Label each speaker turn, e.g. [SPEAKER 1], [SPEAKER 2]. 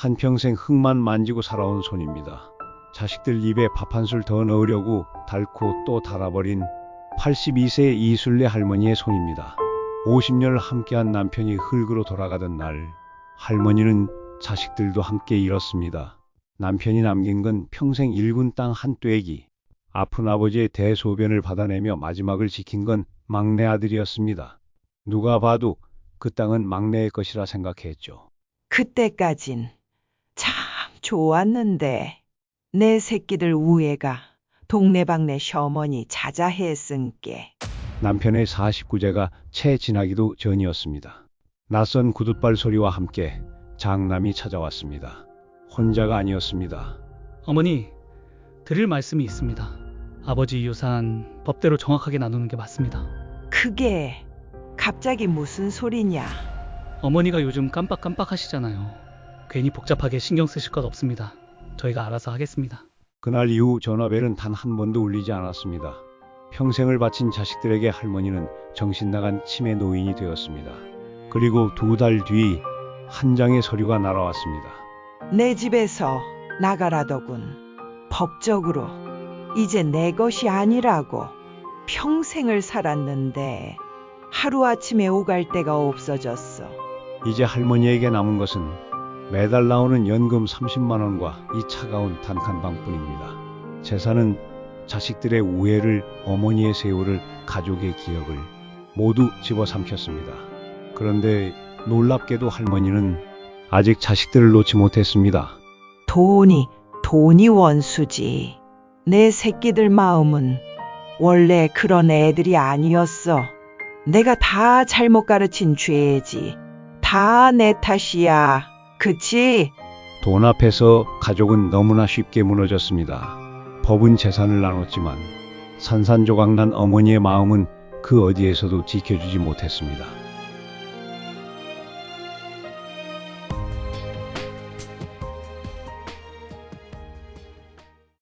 [SPEAKER 1] 한평생 흙만 만지고 살아온 손입니다. 자식들 입에 밥 한 술 더 넣으려고 닳고 또 닳아버린 82세 이순례 할머니의 손입니다. 50년을 함께한 남편이 흙으로 돌아가던 날, 할머니는 자식들도 함께 잃었습니다. 남편이 남긴 건 평생 일군 땅 한 떼기. 아픈 아버지의 대소변을 받아내며 마지막을 지킨 건 막내 아들이었습니다. 누가 봐도 그 땅은 막내의 것이라 생각했죠.
[SPEAKER 2] 그때까진 참 좋았는데 내 새끼들 우애가 동네방네 시어머니 자자해 쓴게
[SPEAKER 1] 남편의 49제가 채 지나기도 전이었습니다. 낯선 구둣발 소리와 함께 장남이 찾아왔습니다. 혼자가 아니었습니다.
[SPEAKER 3] 어머니, 드릴 말씀이 있습니다. 아버지 유산 법대로 정확하게 나누는 게 맞습니다.
[SPEAKER 2] 그게 갑자기 무슨 소리냐
[SPEAKER 3] 어머니가 요즘 깜빡깜빡 하시잖아요. 괜히 복잡하게 신경 쓰실 것 없습니다. 저희가 알아서 하겠습니다.
[SPEAKER 1] 그날 이후 전화벨은 단 한 번도 울리지 않았습니다. 평생을 바친 자식들에게 할머니는 정신 나간 치매 노인이 되었습니다. 그리고 두 달 뒤 한 장의 서류가 날아왔습니다.
[SPEAKER 2] 내 집에서 나가라더군 법적으로 이제 내 것이 아니라고 평생을 살았는데 하루아침에 오갈 데가 없어졌어
[SPEAKER 1] 이제 할머니에게 남은 것은 매달 나오는 연금 30만 원과 이 차가운 단한 방뿐입니다. 재산은 자식들의 우애를, 어머니의 세월을, 가족의 기억을 모두 집어삼켰습니다. 그런데 놀랍게도 할머니는 아직 자식들을 놓지 못했습니다.
[SPEAKER 2] 돈이 돈이 원수지 내 새끼들 마음은 원래 그런 애들이 아니었어 내가 다 잘못 가르친 죄지 다 내 탓이야 그치?
[SPEAKER 1] 돈 앞에서 가족은 너무나 쉽게 무너졌습니다. 법은 재산을 나눴지만 산산조각 난 어머니의 마음은 그 어디에서도 지켜주지 못했습니다.